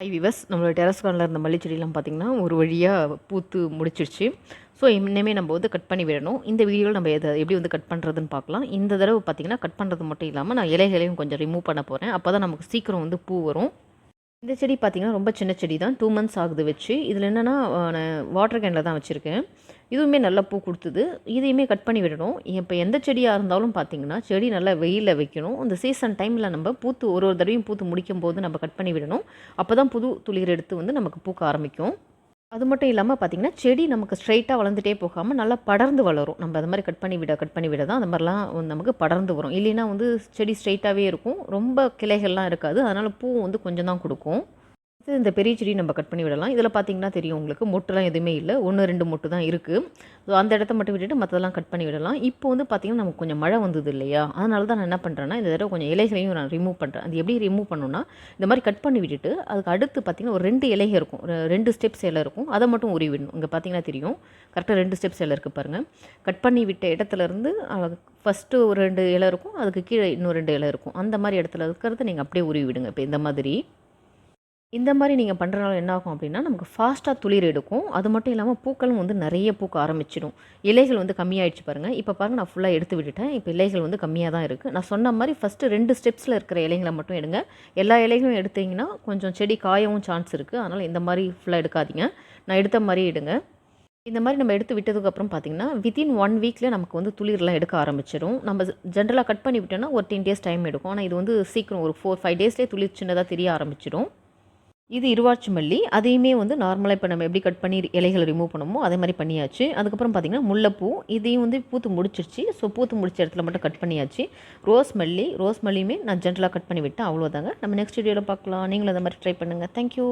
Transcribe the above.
High விவஸ் நம்மளோட terrace கார்னில் இருந்த மல்லிச்செடியெலாம் பார்த்திங்கன்னா ஒரு வழியாக பூத்து முடிச்சிருச்சு. ஸோ இனிமேல் நம்ம வந்து கட் பண்ணி விடணும். இந்த வீடியோவில் நம்ம எதை எப்படி வந்து கட் பண்ணுறதுன்னு பார்க்கலாம். இந்த தடவை பார்த்திங்கன்னா கட் பண்ணுறது மட்டும் இல்லாமல் நான் இலைகளையும் கொஞ்சம் ரிமூவ் பண்ண போகிறேன் அப்போ தான் நமக்கு சீக்கிரம் வந்து பூ வரும். இந்த செடி பார்த்திங்கன்னா ரொம்ப சின்ன செடி தான் டூ மந்த்ஸ் ஆகுது வச்சு. இதில் என்னென்னா நான் வாட்டர் கேனில் தான் வச்சுருக்கேன். இதுவுமே நல்லா பூ கொடுத்தது. இதையுமே கட் பண்ணி விடணும். இப்போ எந்த செடியாக இருந்தாலும் பார்த்திங்கன்னா செடி நல்லா வெயிலில் வைக்கணும். அந்த சீசன் டைமில் நம்ம பூத்து ஒரு ஒரு தடவையும் பூத்து முடிக்கும் போது நம்ம கட் பண்ணி விடணும். அப்போ தான் புது துளிர் எடுத்து வந்து நமக்கு பூக்க ஆரம்பிக்கும். அது மட்டும் இல்லாமல் பார்த்திங்கன்னா செடி நமக்கு ஸ்ட்ரைட்டாக வளர்ந்துட்டே போகாமல் நல்லா படர்ந்து வளரும். நம்ம அது மாதிரி கட் பண்ணி விட கட் பண்ணி விட தான் அந்த மாதிரிலாம் நமக்கு படர்ந்து வரும். இல்லைன்னா வந்து செடி ஸ்ட்ரைட்டாகவே இருக்கும். ரொம்ப கிளைகள்லாம் இருக்காது. அதனால் பூ வந்து கொஞ்சம் தான் கொடுக்கும். இந்த பெரிய செடி நம்ம கட் பண்ணி விடலாம். இதில் பார்த்தீங்கன்னா தெரியும் உங்களுக்கு. மொட்டுலாம் எதுவுமே இல்லை. ஒன்று ரெண்டு மொட்டு தான் இருக்குது ஸோ அந்த இடத்த மட்டும் விட்டுட்டு மற்றதெல்லாம் கட் பண்ணி விடலாம். இப்போ வந்து பார்த்திங்கன்னா நமக்கு கொஞ்சம் மழை வந்தது இல்லையா? அதனால தான் நான் என்ன பண்ணுறேன்னா இந்த தடவை கொஞ்சம் இலைகளையும் நான் ரிமூவ் பண்ணுறேன் அது எப்படி ரிமூவ் பண்ணணும்னா இந்த மாதிரி கட் பண்ணி விட்டுட்டு அதுக்கு அடுத்து பார்த்திங்கன்னா ஒரு ரெண்டு இலைகள் இருக்கும். ரெண்டு ஸ்டெப்ஸ் இலை இருக்கும். அதை மட்டும் உருவி விடணும். இங்கே பார்த்தீங்கன்னா தெரியும். கரெக்டாக ரெண்டு ஸ்டெப்ஸ் இலை இருக்குது பாருங்கள் கட் பண்ணி விட்ட இடத்துலேருந்து ஃபஸ்ட்டு ஒரு ரெண்டு இலை இருக்கும். அதுக்கு கீழே இன்னும் ரெண்டு இலை இருக்கும். அந்த மாதிரி இடத்துல இருக்கிறத நீங்கள் அப்படியே உருவி விடுங்க. இப்போ இந்த மாதிரி. இந்த மாதிரி நீங்கள் பண்ணுறனால என்ன ஆகும் அப்படின்னா நமக்கு ஃபாஸ்ட்டாக துளிர் எடுக்கும். அது மட்டும் இல்லாமல் பூக்களும் வந்து நிறைய பூக்க ஆரம்பிச்சிடும். இலைகள் வந்து கம்மியாயிடுச்சு பாருங்கள் இப்போ பாருங்கள் நான் ஃபுல்லாக எடுத்து விட்டுட்டேன். இப்போ இலைகள் வந்து கம்மியாக தான் இருக்குது நான் சொன்ன மாதிரி ஃபஸ்ட்டு ரெண்டு ஸ்டெப்ஸில் இருக்கிற இலைகளை மட்டும் எடுங்க. எல்லா இலைகளும் எடுத்தீங்கன்னா கொஞ்சம் செடி காயவும் சான்ஸ் இருக்குது அதனால் இந்த மாதிரி ஃபுல்லாக எடுக்காதீங்க. நான் எடுத்த மாதிரி எடுங்க. இந்த மாதிரி நம்ம எடுத்து விட்டதுக்கப்புறம் பார்த்திங்கன்னா வித்தின் ஒன் வீக்கில் நமக்கு வந்து துளிர்லாம் எடுக்க ஆரம்பிச்சிடும் நம்ம ஜென்ரலாக கட் பண்ணி விட்டோன்னா ஒரு டென் டேஸ் டைம் எடுக்கும். ஆனால் இது வந்து சீக்கிரம் ஒரு ஃபோர் ஃபைவ் டேஸ்லேயே துளிர் சின்னதாக தெரிய ஆரம்பிச்சிடும் இது இருவாட்சி மல்லி. அதையுமே வந்து நார்மலாக இப்போ நம்ம எப்படி கட் பண்ணி இலைகளை ரிமூவ் பண்ணுமோ அதே மாதிரி பண்ணியாச்சு. அதுக்கப்புறம் பார்த்திங்கன்னா முல்லைப்பூ. இதையும் வந்து பூத்து முடிச்சிருச்சு. ஸோ பூத்து முடிச்ச இடத்துல மட்டும் கட் பண்ணியாச்சு. ரோஸ் மல்லி. ரோஸ் மல்லியுமே நான் ஜென்ரலாக கட் பண்ணி விட்டேன். அவ்வளோதாங்க நம்ம நெக்ஸ்ட் வீடியோவில் பார்க்கலாம். நீங்களும் அதை மாதிரி ட்ரை பண்ணுங்கள் தேங்க்யூ